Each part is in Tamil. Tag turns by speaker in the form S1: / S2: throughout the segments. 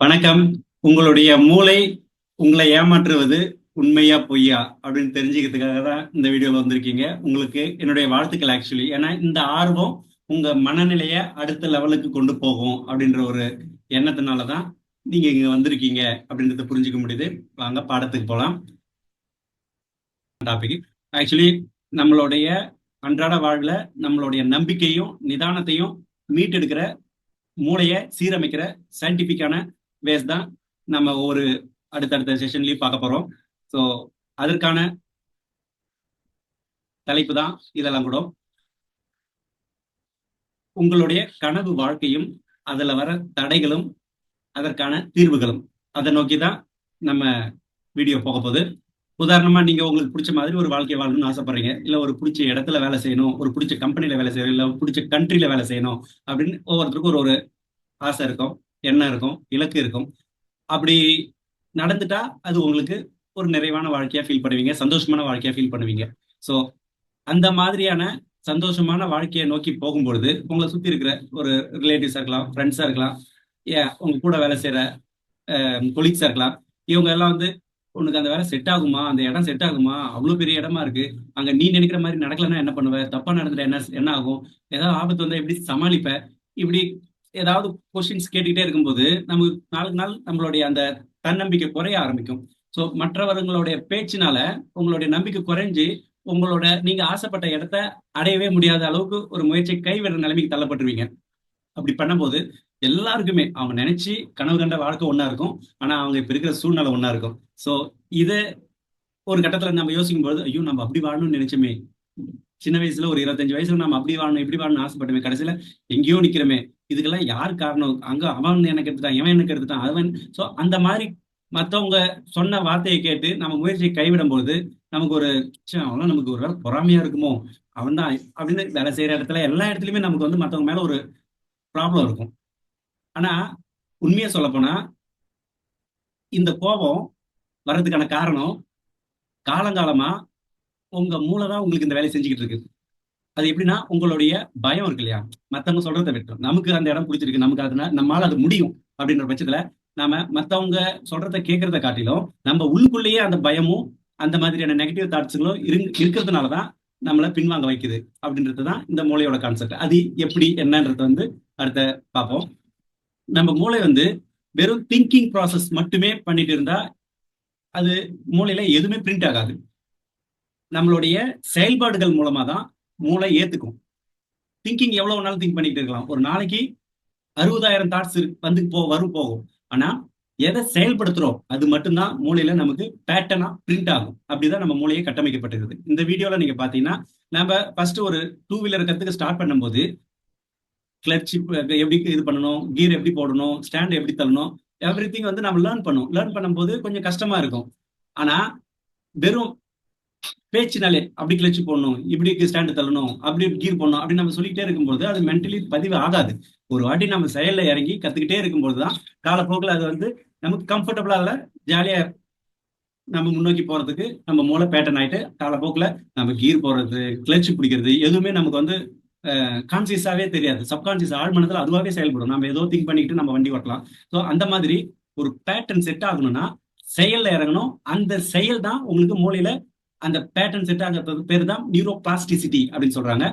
S1: வணக்கம். உங்களுடைய மூளை உங்களை ஏமாற்றுவது உண்மையா பொய்யா அப்படின்னு தெரிஞ்சுக்கிறதுக்காக தான் இந்த வீடியோல வந்திருக்கீங்க. உங்களுக்கு என்னுடைய வாழ்த்துக்கள் ஆக்சுவலி ஏன்னா இந்த ஆர்வம் உங்க மனநிலைய அடுத்த லெவலுக்கு கொண்டு போகும் அப்படின்ற ஒரு எண்ணத்தினால தான் நீங்க இங்க வந்திருக்கீங்க அப்படின்றத புரிஞ்சுக்க முடியுது. வாங்க பாடத்துக்கு போலாம். டாபிக் ஆக்சுவலி நம்மளுடைய அன்றாட வாழ்வுல நம்மளுடைய நம்பிக்கையும் நிதானத்தையும் மீட்டெடுக்கிற மூளையை சீரமைக்கிற சயின்டிபிக்கான வேஸ் தான் நம்ம ஒரு அடுத்தடுத்த செஷன்லயும் பார்க்க போறோம். ஸோ அதற்கான தலைப்பு தான் இதெல்லாம் கூட. உங்களுடைய கனவு வாழ்க்கையும் அதுல வர தடைகளும் அதற்கான தீர்வுகளும். அதை நோக்கி தான் நம்ம வீடியோ போக போகுது. உதாரணமா நீங்க உங்களுக்கு பிடிச்ச மாதிரி ஒரு வாழ்க்கை வாழணும்னு ஆசைப்படுறீங்க. இல்ல ஒரு பிடிச்ச இடத்துல வேலை செய்யணும் ஒரு பிடிச்ச கம்பெனில வேலை செய்யணும் இல்ல பிடிச்ச கண்ட்ரில வேலை செய்யணும் அப்படின்னு ஒவ்வொருத்தருக்கும் ஒரு ஒரு ஆசை இருக்கும். எண்ணம் இருக்கும் இலக்கு இருக்கும். அப்படி நடந்துட்டா அது உங்களுக்கு ஒரு நிறைவான வாழ்க்கையா ஃபீல் பண்ணுவீங்க சந்தோஷமான வாழ்க்கையா ஃபீல் பண்ணுவீங்க. ஸோ அந்த மாதிரியான சந்தோஷமான வாழ்க்கையை நோக்கி போகும்பொழுது உங்களை சுத்தி இருக்கிற ஒரு ரிலேட்டிவ்ஸா இருக்கலாம் ஃப்ரெண்ட்ஸா இருக்கலாம் ஏன் உங்க கூட வேலை செய்யற கொலீக்ஸா இருக்கலாம் இவங்க எல்லாம் வந்து உனக்கு அந்த வேலை செட் ஆகுமா? அந்த இடம் செட் ஆகுமா? அவ்வளவு பெரிய இடமா இருக்கு. அங்க நீ நினைக்கிற மாதிரி நடக்கலன்னா என்ன பண்ணுவ? தப்பா நடந்துட்டா என்ன என்ன ஆகும்? ஏதாவது ஆபத்து வந்தா எப்படி சமாளிப்ப? இப்படி ஏதாவது கொஸ்டின்ஸ் கேட்டுக்கிட்டே இருக்கும்போது நமக்கு நாளுக்கு நாள் நம்மளுடைய அந்த தன்னம்பிக்கை குறைய ஆரம்பிக்கும். ஸோ மற்றவர்களுடைய பேச்சினால உங்களுடைய நம்பிக்கை குறைஞ்சு உங்களோட நீங்க ஆசைப்பட்ட இடத்த அடையவே முடியாத அளவுக்கு ஒரு முயற்சியை கைவிடுற நிலைமைக்கு தள்ளப்பட்டுருவீங்க. அப்படி பண்ணும்போது எல்லாருக்குமே அவங்க நினைச்சு கனவு கண்ட வாழ்க்கை ஒன்னா இருக்கும். ஆனா அவங்க இப்ப இருக்கிற சூழ்நிலை ஒன்னா இருக்கும். ஸோ இதை ஒரு கட்டத்துல நம்ம யோசிக்கும் போது ஐயோ நம்ம அப்படி வாழணும்னு நினைச்சோமே. சின்ன வயசுல ஒரு இருபத்தஞ்சு வயசுல நம்ம அப்படி வாழணும் இப்படி வாழணும் ஆசைப்பட்டோமே. கடைசியில எங்கேயோ நிக்கிறோமே. இதுக்கெல்லாம் யார் காரணம்? அங்க அவன் எனக்கு எடுத்துட்டான் இவன் எனக்கு எடுத்துட்டான் அவன் சோ அந்த மாதிரி மத்தவங்க சொன்ன வார்த்தையை கேட்டு நம்ம முயற்சியை கைவிடும் நமக்கு ஒரு அவெல்லாம் நமக்கு ஒரு வேலை பொறாமையா இருக்குமோ? அவன் தான் அப்படின்னு வேலை செய்யற இடத்துல எல்லா இடத்துலயுமே நமக்கு வந்து மத்தவங்க மேல ஒரு ப்ராப்ளம் இருக்கும். ஆனா உண்மையை சொல்ல போனா இந்த கோபம் வர்றதுக்கான காரணம் காலங்காலமா உங்க மூளை தான் உங்களுக்கு இந்த வேலையை செஞ்சுக்கிட்டு இருக்கு அது எப்படின்னா உங்களுடைய பயம் இருக்கு இல்லையா? மத்தவங்க சொல்றதை விட்டோம் நமக்கு அந்த இடம் பிடிச்சிருக்கு நமக்கு அதனால நம்மளால அது முடியும் அப்படின்ற பட்சத்துல நாம மத்தவங்க சொல்றத கேட்கறத காட்டிலும் நம்ம உள்ளுக்குள்ளேயே அந்த பயமும் அந்த மாதிரியான நெகட்டிவ் தாட்ஸுங்களும் இருக்கிறதுனாலதான் நம்மளை பின்வாங்க வைக்குது அப்படின்றது தான் இந்த மூளையோட கான்செப்ட் அது எப்படி என்னன்றது வந்து அடுத்த பார்ப்போம். நம்ம மூளை வந்து வெறும் திங்கிங் ப்ராசஸ் மட்டுமே பண்ணிட்டு இருந்தா அது மூளையில எதுவுமே பிரிண்ட் ஆகாது. நம்மளுடைய செயல்பாடுகள் மூலமா தான் மூளை ஏத்துக்கும். திங்கிங் எவ்வளவு வேணாலும் திங்க் பண்ணிட்டு இருக்கலாம். ஒரு நாளைக்கு அறுபதாயிரம் தாட்ஸ் வந்து போ வரும் போகும். ஆனா எதை செயல்படுத்துறோம் அது மட்டும்தான் மூளையில நமக்கு பேட்டர்னா பிரிண்ட் ஆகும். அப்படிதான் நம்ம மூளையை கட்டமைக்கப்பட்டிருக்குது. இந்த வீடியோல நீங்க பாத்தீங்கன்னா நம்ம ஃபர்ஸ்ட் ஒரு டூ வீலர் கத்துக்கு ஸ்டார்ட் பண்ணும்போது கிளர்ச்சி எப்படி இது பண்ணணும் கீர் எப்படி போடணும் ஸ்டாண்ட் எப்படி தள்ளணும் எவ்ரி திங் வந்து நம்ம லேர்ன் பண்ணும். லேர்ன் பண்ணும்போது கொஞ்சம் கஷ்டமா இருக்கும். ஆனா வெறும் பேச்சுனாலே அப்படி கிளச்சு போடணும் இப்படி ஸ்டாண்டு தள்ளணும் அப்படி கீர் போடணும் அப்படின்னு நம்ம சொல்லிக்கிட்டே இருக்கும்போது அது மென்டலி பதிவு ஆகாது. ஒரு வாட்டி நம்ம செயல்ல இறங்கி கத்துக்கிட்டே இருக்கும்போது தான் காலப்போக்கில் அது வந்து நமக்கு கம்ஃபர்டபுளா இல்ல ஜாலியா நம்ம முன்னோக்கி போறதுக்கு நம்ம மூளை பேட்டர்ன் ஆயிட்டு காலப்போக்கில் நம்ம கீர் போடுறது கிளச்சு பிடிக்கிறது எதுவுமே நமக்கு வந்து கான்சியஸாவே தெரியாது. சப்கான்சியஸ் ஆழ்மனத்தில் அதுவாகவே செயல்படும். நம்ம ஏதோ திங்க் பண்ணிக்கிட்டு நம்ம வண்டி ஓட்டலாம். ஸோ அந்த மாதிரி ஒரு பேட்டர்ன் செட் ஆகணும்னா செயல்ல இறங்கணும். அந்த செயல் தான் உங்களுக்கு மூளையில அந்த பேட்டர்ன் செட் ஆகிறது பேர் தான் நியூரோ பிளாஸ்டிசிட்டி அப்படின்னு சொல்றாங்க.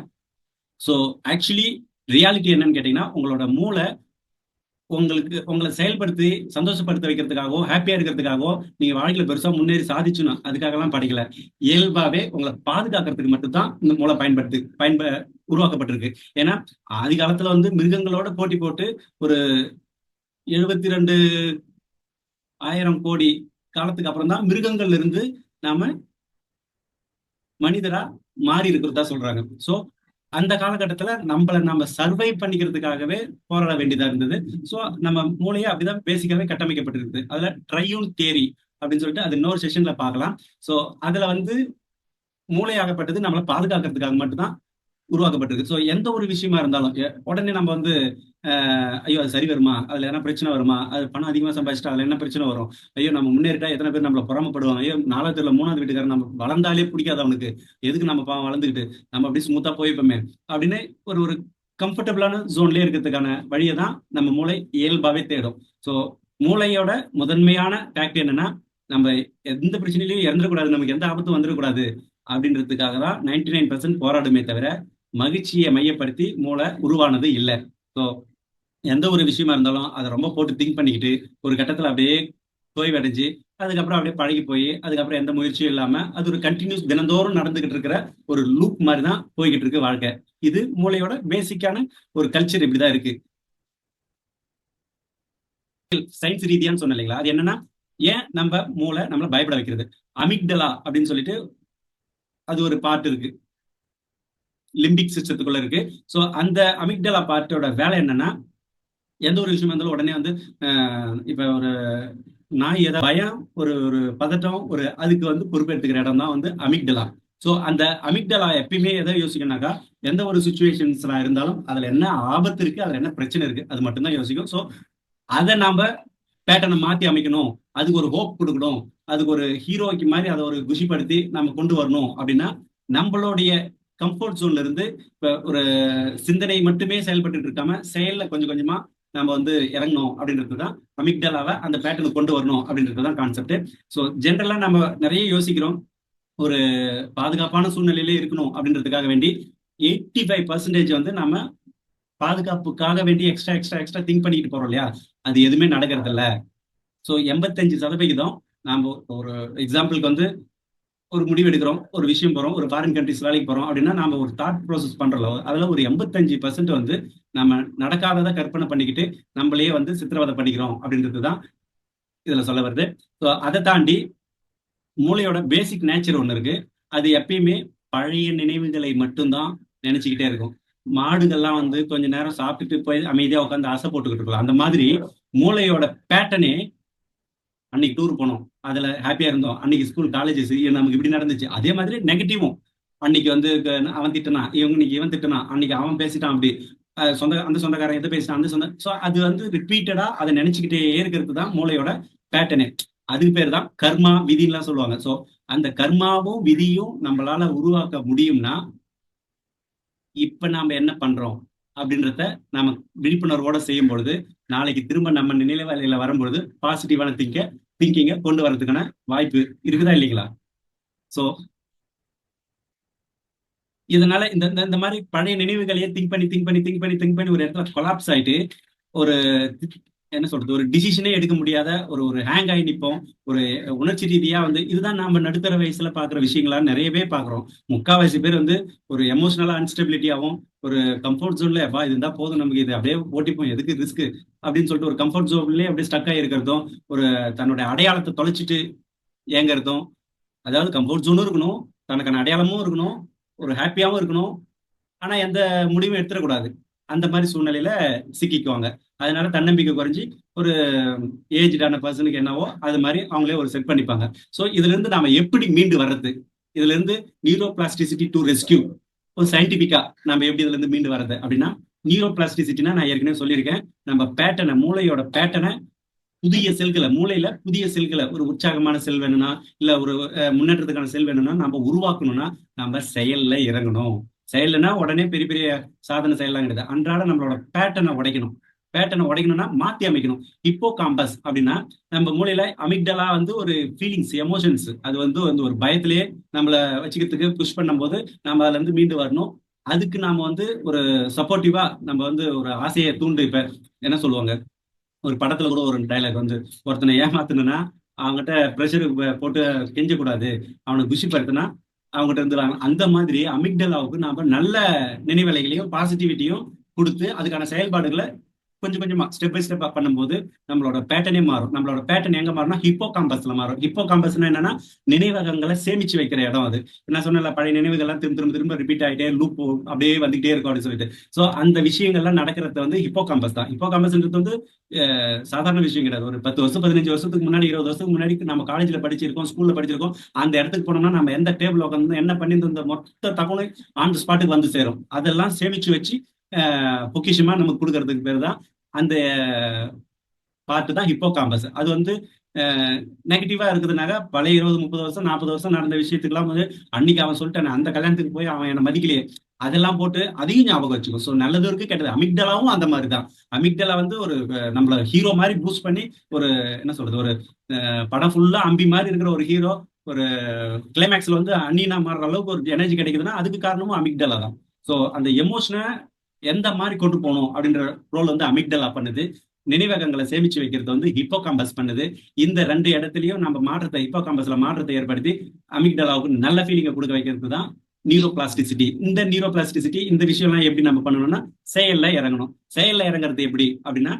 S1: ஸோ ஆக்சுவலி ரியாலிட்டி என்னன்னு கேட்டீங்கன்னா உங்களோட மூளை உங்களுக்கு உங்களை செயல்படுத்தி சந்தோஷப்படுத்த வைக்கிறதுக்காகவோ ஹாப்பியா இருக்கிறதுக்காகவோ நீங்க வாழ்க்கையில பெருசா முன்னேறி சாதிச்சுணும் அதுக்காகலாம் படிக்கல. இயல்பாவே உங்களை பாதுகாக்கிறதுக்கு மட்டும்தான் இந்த மூளை பயன்படுத்து பயன்ப உருவாக்கப்பட்டிருக்கு. ஏன்னா ஆதி காலத்துல வந்து மிருகங்களோட போட்டி போட்டு ஒரு எழுபத்தி ரெண்டு ஆயிரம் கோடி காலத்துக்கு அப்புறம் தான் மிருகங்கள்ல இருந்து நாம மனிதரா மாறி இருக்கிறதா சொல்றாங்க. சோ அந்த காலகட்டத்துல நம்மள நம்ம சர்வை பண்ணிக்கிறதுக்காகவே போராட வேண்டியதா இருந்தது. சோ நம்ம மூளையை அப்படிதான் பேசிக்காவே கட்டமைக்கப்பட்டிருக்கு அதுல ட்ரையூன் தேரி அப்படின்னு சொல்லிட்டு அது இன்னொரு செஷன்ல பார்க்கலாம். சோ அதுல வந்து மூளையாகப்பட்டது நம்மளை பாதுகாக்கிறதுக்காக மட்டும்தான் உருவாக்கப்பட்டிருக்கு. ஸோ எந்த ஒரு விஷயமா இருந்தாலும் உடனே நம்ம வந்து ஐயோ அது சரி வருமா? அதுல என்ன பிரச்சனை வருமா? அது பணம் அதிகமா சம்பாதிச்சிட்டா அதுல என்ன பிரச்சனை வரும்? ஐயோ நம்ம முன்னேறிட்டா எத்தனை பேர் நம்மள புறமப்படுவோம் ஐயோ நாலாவது தெருல மூணாவது வீட்டுக்காரர் நம்ம வளர்ந்தாலே பிடிக்காது அவனுக்கு. எதுக்கு நம்ம பாவம் வளர்ந்துக்கிட்டு நம்ம அப்படி ஸ்மூத்தா போய்ப்போமே அப்படின்னு ஒரு ஒரு கம்ஃபர்டபுளான ஜோன்லயே இருக்கிறதுக்கான வழியை தான் நம்ம மூளை இயல்பாவே தேடும். ஸோ மூளையோட முதன்மையான ஃபேக்ட் என்னன்னா நம்ம எந்த பிரச்சனையிலையும் இறந்துடக்கூடாது. நமக்கு எந்த ஆபத்தும் வந்துடக்கூடாது. அப்படின்றதுக்காக தான் நைன்டி நைன் பர்சன்ட் போராடுமே தவிர மகிழ்ச்சியை மையப்படுத்தி மூளை உருவானது இல்லை. ஸோ எந்த ஒரு விஷயமா இருந்தாலும் அதை ரொம்ப போட்டு திங்க் பண்ணிக்கிட்டு ஒரு கட்டத்தில் அப்படியே தோய்வடைஞ்சு அதுக்கப்புறம் அப்படியே பழகி போய் அதுக்கப்புறம் எந்த முயற்சியும் இல்லாம அது ஒரு கண்டினியூஸ் தினந்தோறும் நடந்துகிட்டு இருக்கிற ஒரு லூப் மாதிரி தான் போய்கிட்டு இருக்கு வாழ்க்கை. இது மூளையோட பேசிக்கான ஒரு கல்ச்சர் இப்படிதான் இருக்கு. சயின்ஸ் ரீதியான்னு சொன்ன இல்லைங்களா? அது என்னன்னா ஏன் நம்ம மூளை நம்மளை பயப்பட வைக்கிறது? அமிக்டலா அப்படின்னு சொல்லிட்டு அது ஒரு பார்ட் இருக்கு. லிம்பிக் சிஸ்டத்துக்குள்ள இருக்கு. ஸோ அந்த அமிக்டலா பார்ட்டோட வேலை என்னன்னா எந்த ஒரு விஷயமா இருந்தாலும் உடனே வந்து இப்ப ஒரு நாய் ஏதாவது பயம் ஒரு ஒரு பதட்டம் ஒரு அதுக்கு வந்து பொறுப்பெடுத்துக்கிற இடம் தான் வந்து அமிக்டலா. ஸோ அந்த அமிக்டலா எப்பயுமே எதை யோசிக்கணும்னாக்கா எந்த ஒரு சுச்சுவேஷன்ஸ்லாம் இருந்தாலும் அதுல என்ன ஆபத்து இருக்கு அதுல என்ன பிரச்சனை இருக்கு அது மட்டும்தான் யோசிக்கும். ஸோ அதை நாம பேட்டர்னை மாத்தி அமைக்கணும். அதுக்கு ஒரு ஹோப் கொடுக்கணும். அதுக்கு ஒரு ஹீரோக்கு மாதிரி அதை ஒரு குஷிப்படுத்தி நம்ம கொண்டு வரணும் அப்படின்னா நம்மளுடைய கம்ஃபர்ட் ஜோன்ல இருந்து இப்ப ஒரு சிந்தனை மட்டுமே செயல்பட்டு இருக்காம செயல்ல கொஞ்சம் கொஞ்சமா நம்ம வந்து இறங்கணும் அப்படின்றது தான் அமிக்டலாவை அந்த பேட்டர்னுக்கு கொண்டு வரணும் அப்படின்றது தான் கான்செப்ட் ஸோ ஜென்ரலாக நம்ம நிறைய யோசிக்கிறோம். ஒரு பாதுகாப்பான சூழ்நிலையிலே இருக்கணும் அப்படின்றதுக்காக வேண்டி எயிட்டி ஃபைவ் பர்சன்டேஜ் வந்து நம்ம பாதுகாப்புக்காக வேண்டி எக்ஸ்ட்ரா எக்ஸ்ட்ரா எக்ஸ்ட்ரா திங்க் பண்ணிட்டு போறோம் இல்லையா? அது எதுவுமே நடக்கிறது இல்லை ஸோ எண்பத்தஞ்சு சதவிகிதம் நாம ஒரு எக்ஸாம்பிளுக்கு வந்து ஒரு முடிவு எடுக்கிறோம் ஒரு விஷயம் போறோம் ஒரு ஃபாரின் கண்ட்ரிஸ் வேலைக்கு போறோம் அப்படின்னா நாம ஒரு தாட் ப்ராசஸ் பண்றோம் அதுல ஒரு எண்பத்தஞ்சு பர்சன்ட் வந்து நம்ம நடக்காததை கற்பனை பண்ணிக்கிட்டு நம்மளே வந்து சித்திரவதை பண்ணிக்கிறோம் அப்படின்றது தான் இதுல சொல்ல வருது. ஸோ அதை தாண்டி மூளையோட பேசிக் நேச்சர் ஒன்று இருக்கு. அது எப்பயுமே பழைய நினைவுகளை மட்டும்தான் நினைச்சுக்கிட்டே இருக்கும். மாடுகள்லாம் வந்து கொஞ்ச நேரம் சாப்பிட்டுட்டு போய் அமைதியா உட்காந்து ஆசை போட்டுக்கிட்டு இருக்கலாம். அந்த மாதிரி மூளையோட பேட்டனே அன்னைக்கு டூர் போனோம். அதுல ஹாப்பியா இருந்தோம். அன்னைக்கு ஸ்கூல் காலேஜஸ் நமக்கு இப்படி நடந்துச்சு. அதே மாதிரி நெகட்டிவும் அன்னைக்கு வந்து அவன் திட்டனா இவங்க இன்னைக்கு இவன் திட்டனா அன்னைக்கு அவன் பேசிட்டான் அப்படி. சொந்த அந்த சொந்தக்காரன் எதை பேசினான் அந்த சொந்த ஸோ அது வந்து ரிப்பீட்டடா அதை நினைச்சுக்கிட்டே இருக்கிறது தான் மூளையோட பேட்டர்னே அதுக்கு பேர் தான் கர்மா விதின்லாம் சொல்லுவாங்க. ஸோ அந்த கர்மாவும் விதியும் நம்மளால உருவாக்க முடியும்னா இப்ப நாம என்ன பண்றோம் அப்படின்றத நாம விழிப்புணர்வோட செய்யும் பொழுது நாளைக்கு திரும்ப நம்ம நினைவு வரும்பொழுது பாசிட்டிவான திங்க திங்கிங்க கொண்டு வர்றதுக்கான வாய்ப்பு இருக்குதா இல்லைங்களா? சோ இதனால இந்த இந்த மாதிரி பழைய நினைவுகளையே திங்க் பண்ணி திங்க் பண்ணி திங்க் பண்ணி திங்க் பண்ணி ஒரு இடத்துல கொலாப்ஸ் ஆயிட்டு ஒரு என்ன சொல்றது ஒரு டிசிஷனே எடுக்க முடியாத ஒரு ஒரு ஹேங் ஆகி நிற்போம். ஒரு உணர்ச்சி ரீதியா வந்து இதுதான் நம்ம நடுத்தர வயசுல பாக்குற விஷயங்களா நிறையவே பாக்குறோம் முக்காவாசி பேர் வந்து ஒரு எமோஷனலா அன்ஸ்டபிலிட்டியாவும் ஒரு கம்ஃபர்ட் ஜோன்ல அப்பா இது இருந்தா போதும் நமக்கு இது அப்படியே ஓட்டிப்போம் எதுக்கு ரிஸ்க் அப்படின்னு சொல்லிட்டு ஒரு கம்ஃபர்ட் ஜோன்லயே அப்படியே ஸ்டக் ஆகிருக்கிறதும் ஒரு தன்னுடைய அடையாளத்தை தொலைச்சிட்டு ஏங்கிறதும் அதாவது கம்ஃபர்ட் ஜோனும் இருக்கணும் தனக்கான அடையாளமும் இருக்கணும் ஒரு ஹாப்பியாவும் இருக்கணும். ஆனா எந்த முடிவும் எடுத்துடக்கூடாது. அந்த மாதிரி சூழ்நிலையில சிக்கிக்குவாங்க. அதனால தன்னம்பிக்கை குறைஞ்சி ஒரு ஏஜ்டான பர்சனுக்கு என்னவோ அது மாதிரி அவங்களே ஒரு செட் பண்ணிப்பாங்க. ஸோ இதுல இருந்து நாம எப்படி மீண்டு வர்றது? இதுல இருந்து நியூரோ பிளாஸ்டிசிட்டி டு ரெஸ்கியூ ஒரு சயின்டிபிக்கா நம்ம எப்படி இதுல இருந்து மீண்டு வர்றது? அப்படின்னா நியூரோ பிளாஸ்டிசிட்டினா நான் ஏற்கனவே சொல்லியிருக்கேன். நம்ம பேட்டனை மூளையோட பேட்டனை புதிய செல்களை மூளையில புதிய செல்களை ஒரு உற்சாகமான செல் வேணும்னா இல்ல ஒரு முன்னேற்றத்துக்கான செல் வேணும்னா நம்ம உருவாக்கணும்னா நம்ம செயல்ல இறங்கணும். செயல்னா உடனே பெரிய பெரிய சாதனை செய்யலாம் கிடையாது. அன்றாட நம்மளோட பேட்டனை உடைக்கணும். பேட்டனை உடைக்கணும்னா மாத்தி அமைக்கணும். இப்போ காம்பஸ் அப்படின்னா நம்ம மூலையில அமிக்டலா வந்து ஒரு ஃபீலிங்ஸ் எமோஷன்ஸ் அது வந்து வந்து ஒரு பயத்திலேயே நம்மள வச்சுக்கிறதுக்கு புஷ் பண்ணும்போது நம்ம அதுல இருந்து மீண்டு வரணும். அதுக்கு நாம வந்து ஒரு சப்போர்ட்டிவா நம்ம வந்து ஒரு ஆசையை தூண்டு இப்ப என்ன சொல்லுவாங்க? ஒரு படத்துல கூட ஒரு டைலாக் வந்து ஒருத்தனை ஏமாத்தணும்னா அவங்ககிட்ட ப்ரெஷர் போட்டு கெஞ்சக்கூடாது. அவனை குஷிப்படுத்தினா அவங்ககிட்ட இருந்து அந்த மாதிரி அமிக்டலாவுக்கு நாம நல்ல நினைவலைகளையும் பாசிட்டிவிட்டியும் கொடுத்து அதுக்கான செயல்பாடுகளை கொஞ்சம் கொஞ்சமா ஸ்டெப் பை ஸ்டெப்பா பண்ணும்போது நம்மளோட பேட்டனே மாறும். நம்மளோட பேட்டர்ன் எங்க மாறும்னா ஹிப்போ காம்பஸ்ல மாறும். ஹிப்போ காம்பஸ்னா என்னன்னா நினைவகங்களை சேமிச்சு வைக்கிற இடம் அது. நான் சொன்ன பழைய நினைவுகள்லாம் திரும்ப திரும்ப திரும்ப ரிப்பீட் ஆகிட்டே லூப் அப்படியே வந்துகிட்டே இருக்கும் அப்படின்னு சொல்லிட்டு. ஸோ அந்த விஷயங்கள்லாம் நடக்கிறது வந்து ஹிப்போ காம்பஸ் தான். ஹிப்போ காம்பஸ்ன்றது வந்து சாதாரண விஷயம் கிடையாது. ஒரு பத்து வருஷம் பதினஞ்சு வருஷத்துக்கு முன்னாடி இருபது வருஷத்துக்கு முன்னாடி நம்ம காலேஜ்ல படிச்சிருக்கோம் ஸ்கூல்ல படிச்சிருக்கோம். அந்த இடத்துக்கு போனோம்னா நம்ம எந்த டேபிள் உட்காந்து என்ன பண்ணி இந்த மொத்த தகவலும் ஆன் ஸ்பாட்டுக்கு வந்து சேரும். அதெல்லாம் சேமிச்சு வச்சு பொக்கிஷமா நமக்கு கொடுக்கறதுக்கு பேர் தான் அந்த பார்ட்டு தான் ஹிப்போ காம்பஸ் அது வந்து நெகட்டிவா இருக்குதுனாக்க பழைய இருபது முப்பது வருஷம் நாற்பது வருஷம் நடந்த விஷயத்துக்குலாம் வந்து அன்னைக்கு அவன் சொல்லிட்டான் அந்த கல்யாணத்துக்கு போய் அவன் என்னை மதிக்கலையே. அதெல்லாம் போட்டு அதையும் ஞாபகம் வச்சுக்கும் ஸோ நல்லது இருக்கு கெட்டது. அமிக்டலாவும் அந்த மாதிரி தான் அமிக்டலா வந்து ஒரு நம்மள ஹீரோ மாதிரி பூஸ்ட் பண்ணி ஒரு என்ன சொல்றது ஒரு படம் ஃபுல்லா அம்பி மாதிரி இருக்கிற ஒரு ஹீரோ ஒரு கிளைமேக்ஸ்ல வந்து அன்னினா மாறுற அளவுக்கு ஒரு எனர்ஜி கிடைக்குதுன்னா அதுக்கு காரணமும் அமிக்டலா தான். ஸோ அந்த எமோஷனை எந்த மாதிரி கொண்டு போகணும் அப்படின்ற ரோல் வந்து அமிக்டலா பண்ணுது. நினைவகங்களை சேமிச்சு வைக்கிறது வந்து ஹிப்போ காம்பஸ் பண்ணுது. இந்த ரெண்டு இடத்துலயும் நம்ம மாற்றத்தை ஹிப்போ மாற்றத்தை ஏற்படுத்தி அமிக்டலாவுக்கு நல்ல ஃபீலிங்கை கொடுக்க வைக்கிறது தான் நியூரோ பிளாஸ்டிசிட்டி இந்த நியூரோ பிளாஸ்டிசிட்டி இந்த விஷயம்லாம் எப்படி நம்ம பண்ணணும்னா செயல்ல இறங்கணும். செயல்ல இறங்குறது எப்படி அப்படின்னா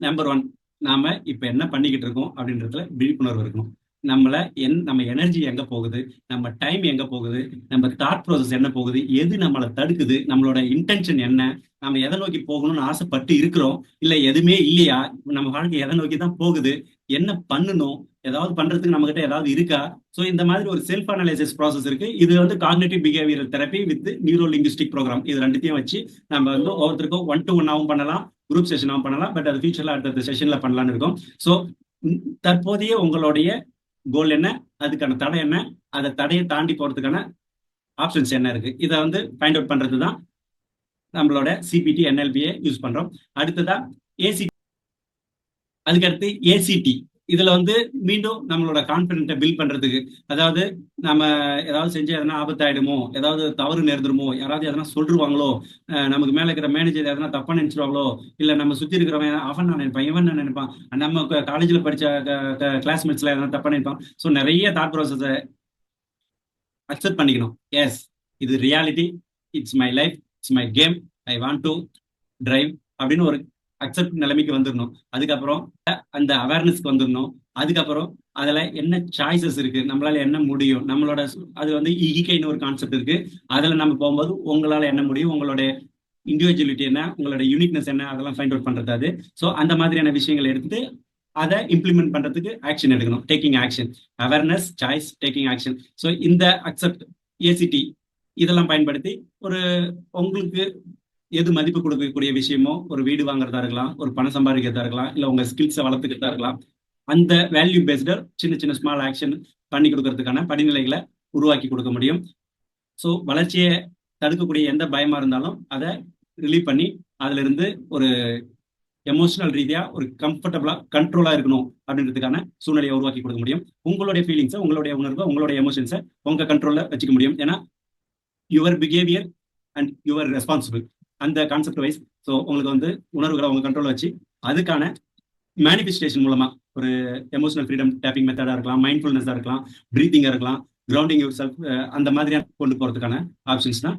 S1: நம்பர் ஒன் நாம இப்ப என்ன பண்ணிக்கிட்டு இருக்கோம் அப்படின்றதுல விழிப்புணர்வு இருக்கணும். நம்மள என் நம்ம எனர்ஜி எங்க போகுது? நம்ம டைம் எங்க போகுது? நம்ம தாட் ப்ராசஸ் என்ன போகுது? எது நம்மளை தடுக்குது? நம்மளோட இன்டென்ஷன் என்ன? நம்ம எதை நோக்கி போகணும்னு ஆசைப்பட்டு இருக்கிறோம்? இல்ல எதுவுமே இல்லையா? நம்ம வாழ்க்கை எதை நோக்கி தான் போகுது? என்ன பண்ணணும்? ஏதாவது பண்றதுக்கு நம்ம கிட்ட ஏதாவது இருக்கா? ஸோ இந்த மாதிரி ஒரு செல்ஃப் அனலைசிஸ் ப்ராசஸ் இருக்கு. இது வந்து cognitive behaviour therapy with neuro linguistic program இது ரெண்டுத்தையும் வச்சு நம்ம வந்து ஒவ்வொருத்தருக்கும் ஒன் டு ஒன்னாவும் பண்ணலாம் குரூப் செஷனாகவும் பண்ணலாம். பட் அது ஃபியூச்சர்ல அடுத்த செஷன்ல பண்ணலாம்னு இருக்கோம். ஸோ தற்போதைய உங்களுடைய கோல் என்ன? அதுக்கான தடை என்ன? அதை தடையை தாண்டி போறதுக்கான ஆப்ஷன்ஸ் என்ன இருக்கு? இதை வந்து ஃபைண்ட் அவுட் பண்றது தான் நம்மளோட சிபிடி என்எல்பியை யூஸ் பண்றோம். அடுத்ததா ஏசி அதுக்கடுத்து ஏசிடி இதுல வந்து மீண்டும் நம்மளோட கான்பிடென்ட்டை பில்ட் பண்றதுக்கு அதாவது நம்ம ஏதாவது செஞ்சு எதனா ஆபத்தாயிடுமோ ஏதாவது தவறு நேர்ந்துருமோ யாராவது எதனா சொல்லிருவாங்களோ நமக்கு மேல இருக்கிற மேனேஜர் எதனா தப்பா நினைச்சிருவாங்களோ இல்ல நம்ம சுத்தி இருக்கிறவன் அவன் நான் நினைப்பான் இவன் நான் நினைப்பான் நம்ம காலேஜ்ல படிச்ச கிளாஸ்மேட்ஸ்ல எதனா தப்பா நினைப்பான். ஸோ நிறைய தாட் ப்ராசஸை அக்செப்ட் பண்ணிக்கணும். எஸ் இது reality it's my life it's my game I want to drive அப்படின்னு ஒரு அக்செப்ட் நிலைமைக்கு வந்துடணும் அதுக்கப்புறம் அந்த அவேர்னஸ்க்கு வந்துடணும் அதுக்கப்புறம் அதில் என்ன சாய்ஸஸ் இருக்கு? நம்மளால என்ன முடியும்? நம்மளோட அது வந்து ஈகைன்னு ஒரு கான்செப்ட் இருக்கு. அதில் நம்ம போகும்போது உங்களால் என்ன முடியும்? உங்களோட இண்டிவிஜுவலிட்டி என்ன? உங்களோட யூனிக்னஸ் என்ன? அதெல்லாம் ஃபைண்ட் அவுட் பண்ணுறது அது. ஸோ அந்த மாதிரியான விஷயங்களை எடுத்துட்டு அதை இம்ப்ளிமெண்ட் பண்ணுறதுக்கு ஆக்ஷன் எடுக்கணும். Taking action awareness choice taking action so இந்த அக்செப்ட் ஏசிடி இதெல்லாம் பயன்படுத்தி ஒரு உங்களுக்கு எது மதிப்பு கொடுக்கக்கூடிய விஷயமோ ஒரு வீடு வாங்குறதா இருக்கலாம் ஒரு பணம் சம்பாதிக்கிறதா இருக்கலாம் இல்ல உங்க ஸ்கில்ஸை வளர்த்துக்கிறதா இருக்கலாம் அந்த வேல்யூ பேஸ்டர் சின்ன சின்ன ஸ்மால் ஆக்ஷன் பண்ணி கொடுக்கறதுக்கான படிநிலைகளை உருவாக்கி கொடுக்க முடியும். ஸோ வளர்ச்சியை தடுக்கக்கூடிய எந்த பயமா இருந்தாலும் அதை ரிலீவ் பண்ணி அதுல இருந்து ஒரு எமோஷனல் ரீதியா ஒரு கம்ஃபர்டபுளா கண்ட்ரோலா இருக்கணும் அப்படின்றதுக்கான சூழ்நிலையை உருவாக்கி கொடுக்க முடியும். உங்களுடைய ஃபீலிங்ஸை உங்களுடைய உணர்வை உங்களுடைய எமோஷன்ஸை உங்க கண்ட்ரோல்ல வச்சுக்க முடியும். ஏன்னா your behaviour and your responsible அந்த கான்செப்ட் வைஸ் ஸோ உங்களுக்கு வந்து உணர்வுகளை உங்க கண்ட்ரோல் வச்சு அதுக்கான மேனிஃபெஸ்டேஷன் மூலமா ஒரு எமோஷனல் ஃப்ரீடம் டேப்பிங் மெத்தடா இருக்கலாம் மைண்ட்ஃபுல்னஸா இருக்கலாம் ப்ரீத்திங்கா இருக்கலாம் கிரவுண்டிங் யூர் செல்ஃப் அந்த மாதிரியான கொண்டு போறதுக்கான ஆப்ஷன்ஸ் தான்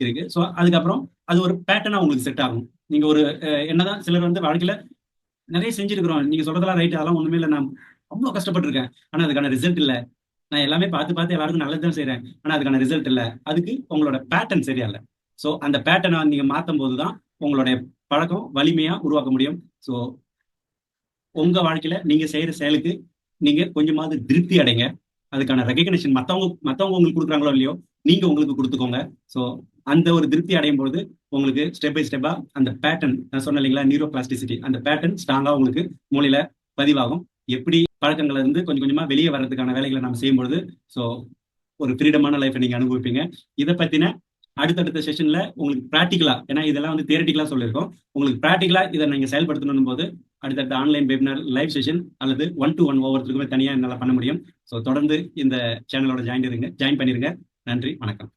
S1: இருக்கு. ஸோ அதுக்கப்புறம் அது ஒரு பேட்டர்னா உங்களுக்கு செட் ஆகும். நீங்க ஒரு என்னதான் சிலர் வந்து வாழ்க்கையில நிறைய செஞ்சிருக்கிறோம். நீங்க சொல்றதெல்லாம் ரைட் அதெல்லாம் ஒண்ணுமே இல்லை. நான் அவ்வளோ கஷ்டப்பட்டிருக்கேன். ஆனா அதுக்கான ரிசல்ட் இல்ல. நான் எல்லாமே பார்த்து பார்த்து எல்லாருக்கும் நல்லது தான் செய்யறேன் ஆனா அதுக்கான ரிசல்ட் இல்ல. அதுக்கு உங்களோட பேட்டர்ன் சரியா இல்லை. ஸோ அந்த பேட்டர்னை நீங்கள் மாற்றும் போது தான் உங்களுடைய பழக்கம் வலிமையாக உருவாக்க முடியும். ஸோ உங்கள் வாழ்க்கையில் நீங்கள் செய்கிற செயலுக்கு நீங்கள் கொஞ்சமாவது திருப்தி அடைங்க. அதுக்கான ரெகக்னேஷன் மற்றவங்க மற்றவங்க உங்களுக்கு கொடுக்குறாங்களோ இல்லையோ நீங்கள் உங்களுக்கு கொடுத்துக்கோங்க. ஸோ அந்த ஒரு திருப்தி அடையும் பொழுது உங்களுக்கு ஸ்டெப் பை ஸ்டெப்பாக அந்த பேட்டர்ன் நான் சொன்னேன் இல்லைங்களா நியூரோ பிளாஸ்டிசிட்டி அந்த பேட்டர்ன் ஸ்ட்ராங்காக உங்களுக்கு மூலையில் பதிவாகும். எப்படி பழக்கங்கள்ல இருந்து கொஞ்சம் கொஞ்சமாக வெளியே வர்றதுக்கான வேலைகளை நம்ம செய்யும்பொழுது ஸோ ஒரு ஃப்ரீடமான லைஃப்பை நீங்கள் அனுபவிப்பீங்க. இதை பற்றின அடுத்தடுத்த செஷன்ல உங்களுக்கு ப்ராக்டிக்கலா ஏன்னா இதெல்லாம் வந்து தியரட்டிக்கலா சொல்லியிருக்கோம். உங்களுக்கு ப்ராக்டிக்கலா இதை நீங்க செயல்படுத்தணும் போது அடுத்தடுத்த ஆன்லைன் வெபினார் லைவ் செஷன் அல்லது ஒன் டு ஒன் ஒவ்வொருத்தருக்குமே தனியா என்னால பண்ண முடியும். ஸோ தொடர்ந்து இந்த சேனலோட ஜாயின் இருங்க ஜாயின் பண்ணிருங்க. நன்றி வணக்கம்.